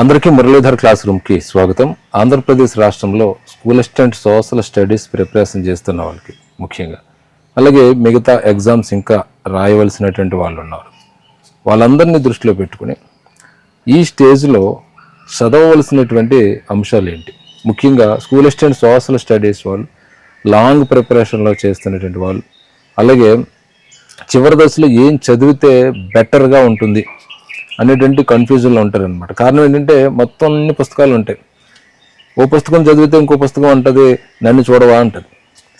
అందరికీ మురళీధర్ క్లాస్ రూమ్కి స్వాగతం. ఆంధ్రప్రదేశ్ రాష్ట్రంలో school assistant social studies preparation చేస్తున్న వాళ్ళకి ముఖ్యంగా. అలాగే మిగతా ఎగ్జామ్స్ ఇంకా రాయవలసినటువంటి వాళ్ళు ఉన్నారు. వాళ్ళందరినీ దృష్టిలో పెట్టుకుని ఈ స్టేజ్లో చదవవలసినటువంటి అంశాలు ఏంటి? ముఖ్యంగా స్కూల్ అసిస్టెంట్ సోషల్ స్టడీస్ వాళ్ళు లాంగ్ ప్రిపరేషన్లో చేస్తున్నటువంటి వాళ్ళు అలాగే చివరి దశలో ఏం చదివితే బెటర్గా ఉంటుంది అనేటువంటి కన్ఫ్యూజన్లో ఉంటారు అనమాట కారణం ఏంటంటే మొత్తం అన్ని పుస్తకాలు ఉంటాయి. ఓ పుస్తకం చదివితే ఇంకో పుస్తకం ఉంటుంది నన్ను చూడవా అంటది.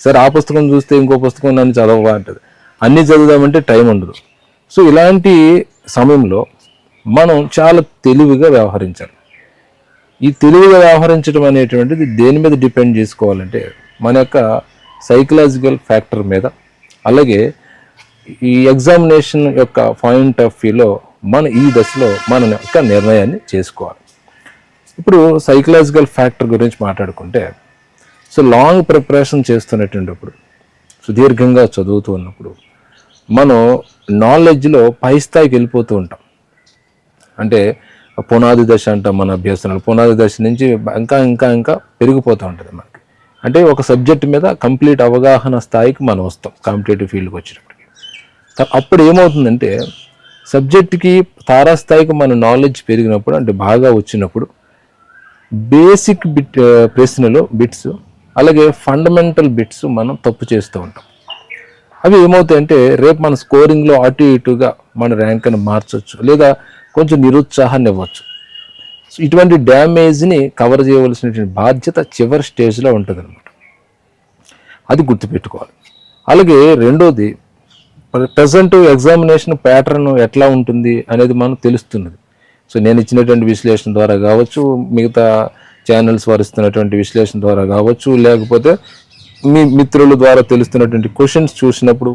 సరే ఆ పుస్తకం చూస్తే ఇంకో పుస్తకం నన్ను చదవవా అంటది. అన్నీ చదువుదామంటే టైం ఉండదు. సో ఇలాంటి సమయంలో మనం చాలా తెలివిగా వ్యవహరించాలి. ఈ తెలివిగా వ్యవహరించడం అనేటువంటిది దేని మీద డిపెండ్ చేసుకోవాలంటే మన యొక్క సైకలాజికల్ ఫ్యాక్టర్ మీద అలాగే ఈ ఎగ్జామినేషన్ యొక్క పాయింట్ ఆఫ్ వ్యూలో మన ఈ దశలో మన యొక్క నిర్ణయాన్ని చేసుకోవాలి. ఇప్పుడు సైకలాజికల్ ఫ్యాక్టర్ గురించి మాట్లాడుకుంటే సో లాంగ్ ప్రిపరేషన్ చేస్తున్నటువంటిప్పుడు సుదీర్ఘంగా చదువుతూ ఉన్నప్పుడు మనం నాలెడ్జ్లో పై స్థాయికి వెళ్ళిపోతూ ఉంటాం. అంటే పునాది దశ అంటాం మన అభ్యసనాలు పునాది దశ నుంచి ఇంకా ఇంకా ఇంకా పెరిగిపోతూ ఉంటుంది మనకి. అంటే ఒక సబ్జెక్ట్ మీద కంప్లీట్ అవగాహన స్థాయికి మనం వస్తాం కాంపిటేటివ్ ఫీల్డ్కి వచ్చేటప్పటికి అప్పుడు ఏమవుతుందంటే సబ్జెక్ట్కి తారాస్థాయికి మన నాలెడ్జ్ పెరిగినప్పుడు అంటే బాగా వచ్చినప్పుడు బేసిక్ బిట్ ప్రశ్నలు బిట్స్ అలాగే ఫండమెంటల్ బిట్స్ మనం తప్పు చేస్తూ ఉంటాం. అవి ఏమవుతాయంటే రేపు మన స్కోరింగ్లో అటు ఇటుగా మన ర్యాంక్ని మార్చవచ్చు లేదా కొంచెం నిరుత్సాహాన్ని ఇవ్వచ్చు. సో ఇటువంటి డ్యామేజ్ని కవర్ చేయవలసినటువంటి బాధ్యత చివరి స్టేజ్లో ఉంటుంది అది గుర్తుపెట్టుకోవాలి. అలాగే రెండోది ప్రజెంట్ ఎగ్జామినేషన్ ప్యాటర్న్ ఎట్లా ఉంటుంది అనేది మనకు తెలుస్తున్నది. సో నేను ఇచ్చినటువంటి విశ్లేషణ ద్వారా కావచ్చు మిగతా ఛానల్స్ వారు ఇస్తున్నటువంటి విశ్లేషణ ద్వారా కావచ్చు లేకపోతే మీ మిత్రుల ద్వారా తెలుస్తున్నటువంటి క్వశ్చన్స్ చూసినప్పుడు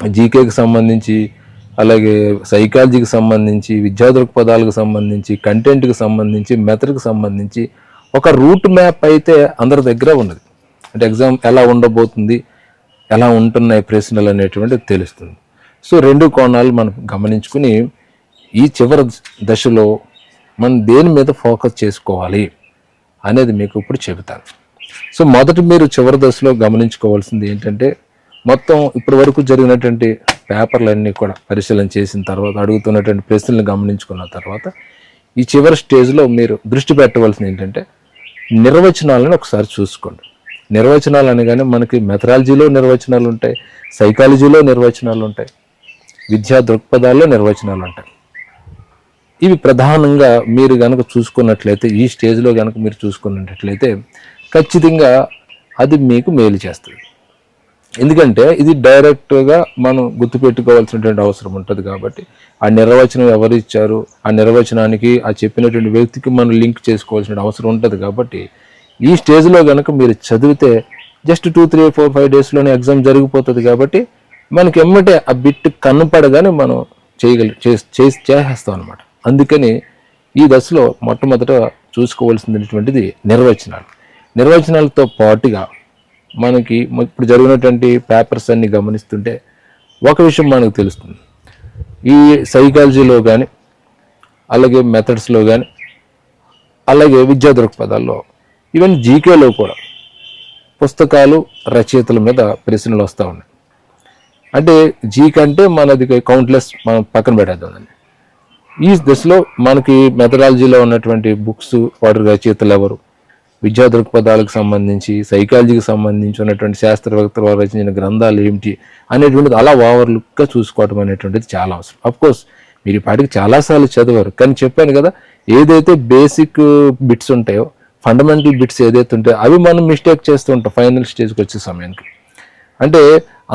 జీకేకి సంబంధించి అలాగే సైకాలజీకి సంబంధించి విద్యా దృక్పథాలకు సంబంధించి కంటెంట్కి సంబంధించి మెథడ్కి సంబంధించి ఒక రూట్ మ్యాప్ అయితే అందరి దగ్గర ఉన్నది. అంటే ఎగ్జామ్ ఎలా ఉండబోతుంది ఎలా ఉంటున్నాయి ప్రశ్నలు అనేటువంటిది తెలుస్తుంది. సో రెండు కోణాలు మనం గమనించుకుని ఈ చివరి దశలో మనం దేని మీద ఫోకస్ చేసుకోవాలి అనేది మీకు ఇప్పుడు చెబుతాను. సో మొదట మీరు చివరి దశలో గమనించుకోవాల్సింది ఏంటంటే మొత్తం ఇప్పటి వరకు జరిగినటువంటి పేపర్లన్నీ కూడా పరిశీలన చేసిన తర్వాత అడుగుతున్నటువంటి ప్రశ్నలను గమనించుకున్న తర్వాత ఈ చివరి స్టేజ్లో మీరు దృష్టి పెట్టవలసింది ఏంటంటే నిర్వచనాలను ఒకసారి చూసుకోండి. నిర్వచనాలు అనగానే మనకి మెథడాలజీలో నిర్వచనాలు ఉంటాయి సైకాలజీలో నిర్వచనాలు ఉంటాయి విద్యా దృక్పథాల్లో నిర్వచనాలు ఉంటాయి. ఇవి ప్రధానంగా మీరు కనుక చూసుకున్నట్లయితే ఈ స్టేజ్లో కనుక మీరు చూసుకున్నట్లయితే ఖచ్చితంగా అది మీకు మేలు చేస్తుంది. ఎందుకంటే ఇది డైరెక్ట్గా మనం గుర్తుపెట్టుకోవాల్సినటువంటి అవసరం ఉంటుంది కాబట్టి ఆ నిర్వచనం ఎవరు ఇచ్చారు ఆ నిర్వచనానికి ఆ చెప్పినటువంటి వ్యక్తికి మనం లింక్ చేసుకోవాల్సిన అవసరం ఉంటుంది కాబట్టి ఈ స్టేజ్లో కనుక మీరు చదివితే just two three four five డేస్లోనే ఎగ్జామ్ జరిగిపోతుంది కాబట్టి మనకి ఎమ్మటే ఆ బిట్ కనపడగానే మనం చేయగలి చేసి చేసేస్తాం అనమాట అందుకని ఈ దశలో మొట్టమొదట చూసుకోవాల్సినటువంటిది నిర్వచనాలు. నిర్వచనాలతో పాటుగా మనకి ఇప్పుడు జరిగినటువంటి పేపర్స్ అన్ని గమనిస్తుంటే ఒక విషయం మనకు తెలుస్తుంది. ఈ సైకాలజీలో కానీ అలాగే మెథడ్స్లో కానీ అలాగే విద్యా దృక్పథాల్లో ఈవెన్ జీకేలో కూడా పుస్తకాలు రచయితల మీద ప్రశ్నలు వస్తూ ఉన్నాయి. అంటే జీకే అంటే మనది కౌంట్లెస్ మనం పక్కన పెట్టేద్దామండి ఈ దశలో మనకి మెథడాలజీలో ఉన్నటువంటి బుక్స్ వాటి రచయితలు ఎవరు? విద్యా దృక్పథాలకు సంబంధించి సైకాలజీకి సంబంధించి ఉన్నటువంటి శాస్త్రవేత్తలు వారు రచించిన గ్రంథాలు ఏమిటి అనేటువంటిది అలా ఓవర్లుక్గా చూసుకోవటం అనేటువంటిది చాలా అవసరం. అఫ్కోర్స్ మీరు ఈ పాటికి చాలాసార్లు చదివారు. కానీ చెప్పాను కదా ఏదైతే బేసిక్ బిట్స్ ఉంటాయో ఫండమెంటల్ బిట్స్ ఏదైతే ఉంటాయో అవి మనం మిస్టేక్ చేస్తూ ఉంటాం ఫైనల్ స్టేజ్కి వచ్చే సమయానికి. అంటే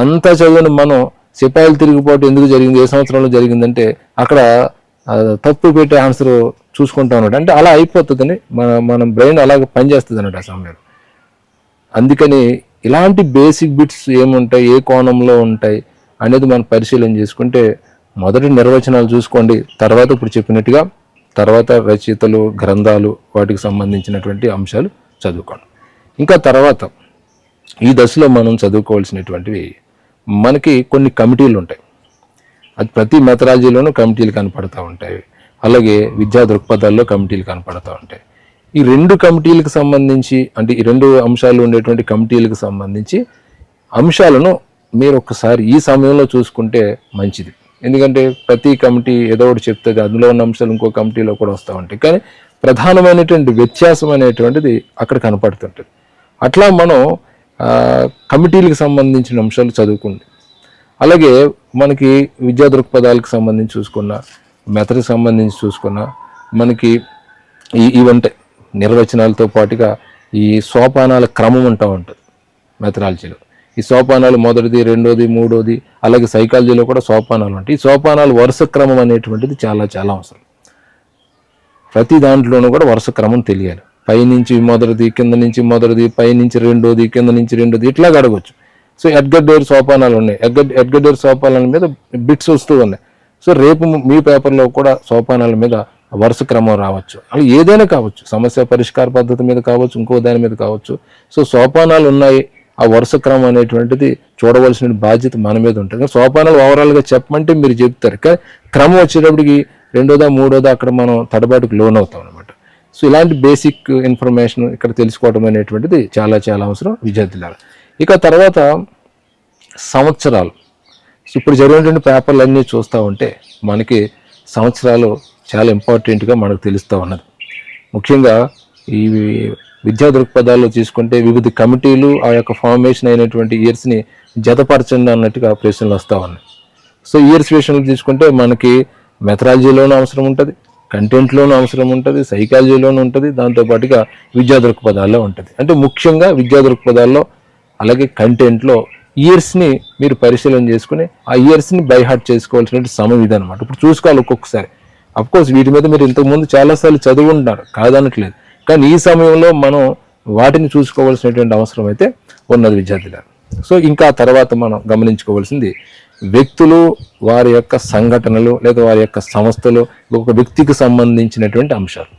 అంతా చదివిన మనం సిపాయిలు తిరిగిపోవటం ఎందుకు జరిగింది ఏ సంవత్సరంలో జరిగిందంటే అక్కడ తప్పు పెట్టే ఆన్సర్ చూసుకుంటా ఉన్నాడు. అంటే అలా అయిపోతుందని మన మన బ్రెయిన్ అలాగ పనిచేస్తుంది అన్నట్టు ఆ సమయంలో అందుకని ఇలాంటి బేసిక్ బిట్స్ ఏముంటాయి ఏ కోణంలో ఉంటాయి అనేది మనం పరిశీలన చేసుకుంటే మొదటి నిర్వచనాలు చూసుకోండి. తర్వాత ఇప్పుడు చెప్పినట్టుగా తర్వాత రచయితలు గ్రంథాలు వాటికి సంబంధించినటువంటి అంశాలు చదువుకోండి. ఇంకా తర్వాత ఈ దశలో మనం చదువుకోవాల్సినటువంటివి మనకి కొన్ని కమిటీలు ఉంటాయి. అది ప్రతి మెథడాలజీలోనూ కమిటీలు కనపడుతూ ఉంటాయి. అలాగే విద్యా దృక్పథాల్లో కమిటీలు కనపడుతూ ఉంటాయి. ఈ రెండు కమిటీలకు సంబంధించి అంటే ఈ రెండు అంశాలు ఉండేటువంటి కమిటీలకు సంబంధించి అంశాలను మీరు ఒక్కసారి ఈ సమయంలో చూసుకుంటే మంచిది. ఎందుకంటే ప్రతి కమిటీ ఏదో ఒకటి చెప్తుంది అందులో ఉన్న అంశాలు ఇంకో కమిటీలో కూడా వస్తూ ఉంటాయి. కానీ ప్రధానమైనటువంటి వ్యత్యాసం అనేటువంటిది అక్కడ కనపడుతుంటుంది. అట్లా మనం కమిటీలకు సంబంధించిన అంశాలు చదువుకుంది అలాగే మనకి విద్యా దృక్పథాలకు సంబంధించి చూసుకున్న మెథడ్కి సంబంధించి చూసుకున్న మనకి ఈ ఈవెంట్ నిర్వచనాలతో పాటుగా ఈ సోపానాల క్రమం ఉంటా ఉంటుంది మెథడాలజీలో ఈ సోపానాలు మొదటిది రెండోది మూడోది అలాగే సైకాలజీలో కూడా సోపానాలు ఉంటాయి. ఈ సోపానాలు వరుస క్రమం అనేటువంటిది చాలా చాలా అవసరం. ప్రతి దాంట్లోనూ కూడా వరుస క్రమం తెలియాలి. పైనుంచి మొదటిది కింద నుంచి మొదటిది పైనుంచి రెండోది కింద నుంచి రెండోది ఇట్లా అడగవచ్చు సో ఎడ్గడ్డేరు సోపానాలు ఉన్నాయి. ఎడ్గర్ ఎడ్గర్ సోపానాల మీద బిట్స్ వస్తూ ఉన్నాయి. సో రేపు మీ పేపర్లో కూడా సోపానాల మీద వరుస క్రమం రావచ్చు. అలా ఏదైనా కావచ్చు. సమస్య పరిష్కార పద్ధతి మీద కావచ్చు ఇంకో దాని మీద కావచ్చు. సో సోపానాలు ఉన్నాయి. ఆ వరుస క్రమం అనేటువంటిది చూడవలసిన బాధ్యత మన మీద ఉంటుంది. కానీ సోపానాలు ఓవరాల్గా చెప్పమంటే మీరు చెప్తారు. కానీ క్రమం వచ్చేటప్పటికి రెండోదా మూడోదా అక్కడ మనం తడబాటుకు లోన్ అవుతాం అనమాట సో ఇలాంటి బేసిక్ ఇన్ఫర్మేషన్ ఇక్కడ తెలుసుకోవడం అనేటువంటిది చాలా చాలా అవసరం విద్యార్థులారా. ఇక తర్వాత సంవత్సరాలు. సో ఇప్పుడు జరిగినటువంటి పేపర్లు అన్నీ చూస్తూ ఉంటే మనకి సంవత్సరాలు చాలా ఇంపార్టెంట్గా మనకు తెలుస్తూ ఉన్నది. ముఖ్యంగా ఈ విద్యా దృక్పథాల్లో తీసుకుంటే వివిధ కమిటీలు ఆ యొక్క ఫార్మేషన్ అయినటువంటి ఇయర్స్ని జతపరచండి అన్నట్టుగా ప్రశ్నలు వస్తూ ఉన్నాయి. సో ఇయర్స్ విషయంలో తీసుకుంటే మనకి మెథడాలజీలోనూ అవసరం ఉంటుంది కంటెంట్లోనూ అవసరం ఉంటుంది సైకాలజీలోనూ ఉంటుంది దాంతోపాటుగా విద్యా దృక్పథాల్లో ఉంటుంది. అంటే ముఖ్యంగా విద్యా దృక్పథాల్లో అలాగే కంటెంట్లో ఇయర్స్ని మీరు పరిశీలన చేసుకుని ఆ ఇయర్స్ని బైహార్ట్ చేసుకోవాల్సిన సమయం ఇదనమాట ఇప్పుడు చూసుకోవాలి ఒక్కొక్కసారి. అఫ్కోర్స్ వీటి మీద మీరు ఇంతకుముందు చాలాసార్లు చదువు ఉంటారు కాదనట్లేదు. కానీ ఈ సమయంలో మనం వాటిని చూసుకోవాల్సినటువంటి అవసరం అయితే ఉన్నది విద్యార్థుల. సో ఇంకా తర్వాత మనం గమనించుకోవాల్సింది వ్యక్తులు వారి యొక్క సంఘటనలు లేదా వారి యొక్క సంస్థలు ఒక వ్యక్తికి సంబంధించినటువంటి అంశాలు.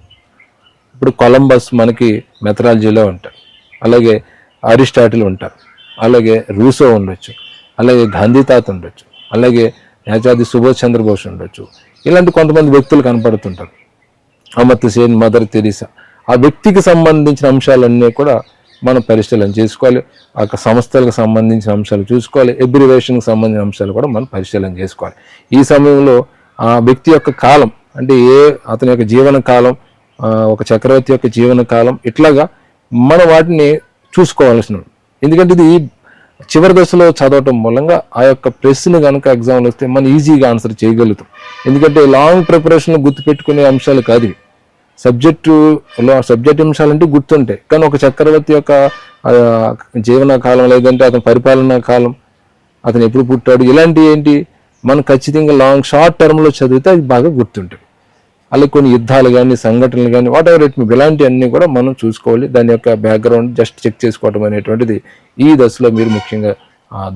ఇప్పుడు కొలంబస్ మనకి మెథరాలజీలో ఉంటారు. అలాగే అరిస్టాటిల్ ఉంటారు. అలాగే రూసో ఉండొచ్చు. అలాగే గాంధీ తాత ఉండొచ్చు. అలాగే నేతాజీ సుభాష్ చంద్రబోస్ ఉండొచ్చు. ఇలాంటి కొంతమంది వ్యక్తులు కనపడుతుంటారు. Amartya Sen mother Teresa. ఆ వ్యక్తికి సంబంధించిన అంశాలన్నీ కూడా మనం పరిశీలన చేసుకోవాలి. ఆ సంస్థలకు సంబంధించిన అంశాలు చూసుకోవాలి. ఎబ్రివేషన్కి సంబంధించిన అంశాలు కూడా మనం పరిశీలన చేసుకోవాలి. ఈ సమయంలో ఆ వ్యక్తి యొక్క కాలం అంటే ఏ అతని యొక్క జీవన కాలం ఒక చక్రవర్తి యొక్క జీవన కాలం ఇట్లాగా మనం వాటిని చూసుకోవాల్సిన ఎందుకంటే ఇది చివరి దశలో చదవటం మూలంగా ఆ యొక్క ప్రశ్న కనుక ఎగ్జామ్లో వస్తే మనం ఈజీగా ఆన్సర్ చేయగలుగుతాం. ఎందుకంటే లాంగ్ ప్రిపరేషన్ గుర్తుపెట్టుకునే అంశాలు కాదు ఇవి. సబ్జెక్టులో సబ్జెక్ట్ అంశాలంటే గుర్తుంటాయి. కానీ ఒక చక్రవర్తి యొక్క జీవన కాలం లేదంటే అతని పరిపాలనా కాలం అతను ఎప్పుడు పుట్టాడు ఇలాంటివి ఏంటి మనం ఖచ్చితంగా లాంగ్ షార్ట్ టర్మ్లో చదివితే అది బాగా గుర్తుంటుంది అలాగే కొన్ని యుద్ధాలు కానీ సంఘటనలు కానీ వాట్ ఎవర్ ఇట్ ఇలాంటివన్నీ కూడా మనం చూసుకోవాలి. దాని యొక్క బ్యాక్గ్రౌండ్ జస్ట్ చెక్ చేసుకోవడం అనేటువంటిది ఈ దశలో మీరు ముఖ్యంగా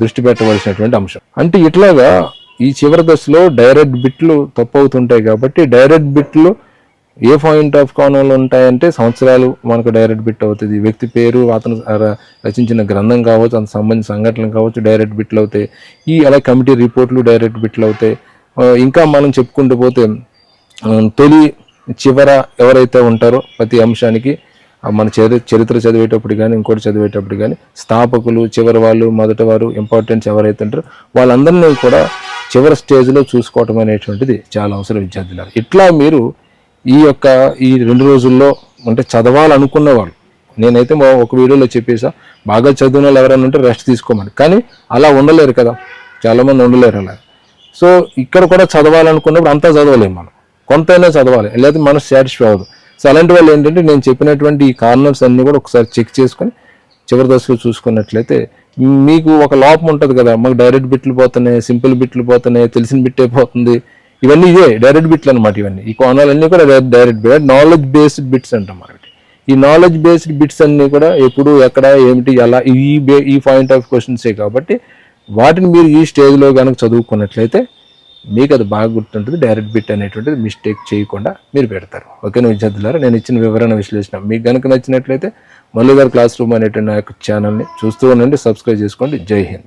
దృష్టి పెట్టవలసినటువంటి అంశం. అంటే ఇట్లాగా ఈ చివరి దశలో డైరెక్ట్ బిట్లు తప్పు అవుతుంటాయి కాబట్టి డైరెక్ట్ బిట్లు ఏ పాయింట్ ఆఫ్ కోణంలో ఉంటాయంటే సంవత్సరాలు మనకు డైరెక్ట్ బిట్ అవుతుంది. వ్యక్తి పేరు అతను రచించిన గ్రంథం కావచ్చు అంత సంబంధించిన సంఘటనలు కావచ్చు డైరెక్ట్ బిట్లు అవుతాయి. ఈ అలా కమిటీ రిపోర్ట్లు డైరెక్ట్ బిట్లు అవుతాయి. ఇంకా మనం చెప్పుకుంటూ పోతే తొలి చివర ఎవరైతే ఉంటారో ప్రతి అంశానికి మన చరి చరిత్ర చదివేటప్పుడు కానీ ఇంకోటి చదివేటప్పుడు కానీ స్థాపకులు చివరి వాళ్ళు మొదటి వారు ఇంపార్టెన్స్ ఎవరైతే ఉంటారో వాళ్ళందరినీ కూడా చివరి స్టేజ్లో చూసుకోవటం అనేటువంటిది చాలా అవసరం విద్యార్థులు ఇట్లా మీరు ఈ యొక్క ఈ రెండు రోజుల్లో అంటే చదవాలనుకున్న వాళ్ళు నేనైతే ఒక వీడియోలో చెప్పేసా బాగా చదివిన వాళ్ళు ఎవరైనా ఉంటే రెస్ట్ తీసుకోమని. కానీ అలా ఉండలేరు కదా చాలామంది ఉండలేరు అలా. సో ఇక్కడ కూడా చదవాలనుకున్నప్పుడు అంతా చదవలేము మనం. కొంతైనా చదవాలి లేకపోతే మనం సాటిస్ఫై అవ్వదు. సో అలాంటి వాళ్ళు ఏంటంటే నేను చెప్పినటువంటి ఈ కార్నర్స్ అన్నీ కూడా ఒకసారి చెక్ చేసుకొని చివరి దశలో చూసుకున్నట్లయితే మీకు ఒక లోపం ఉంటుంది కదా మాకు డైరెక్ట్ బిట్లు పోతున్నాయి సింపుల్ బిట్లు పోతున్నాయి తెలిసిన బిట్టే పోతుంది ఇవన్నీ ఇదే డైరెక్ట్ బిట్లు అనమాట ఇవన్నీ. ఈ కోణాలన్నీ కూడా direct bit knowledge based bits అంటాం మనకి. ఈ నాలెడ్జ్ బేస్డ్ బిట్స్ అన్నీ కూడా ఎప్పుడు ఎక్కడ ఏమిటి ఎలా ఈ బే ఈ పాయింట్ ఆఫ్ క్వశ్చన్సే కాబట్టి వాటిని మీరు ఈ స్టేజ్లో కనుక చదువుకున్నట్లయితే మీకు అది బాగా గుర్తుంటుంది. డైరెక్ట్ బిట్ అనేటువంటిది మిస్టేక్ చేయకుండా మీరు పెడతారు. ఓకేనా విద్యార్థులారా నేను ఇచ్చిన వివరణ విశ్లేషణ మీకు కనుక నచ్చినట్లయితే మల్లిగారు క్లాస్ రూమ్ అనేటువంటి నా యొక్క ఛానల్ని చూస్తూ ఉండండి సబ్స్క్రైబ్ చేసుకోండి. జై హింద్.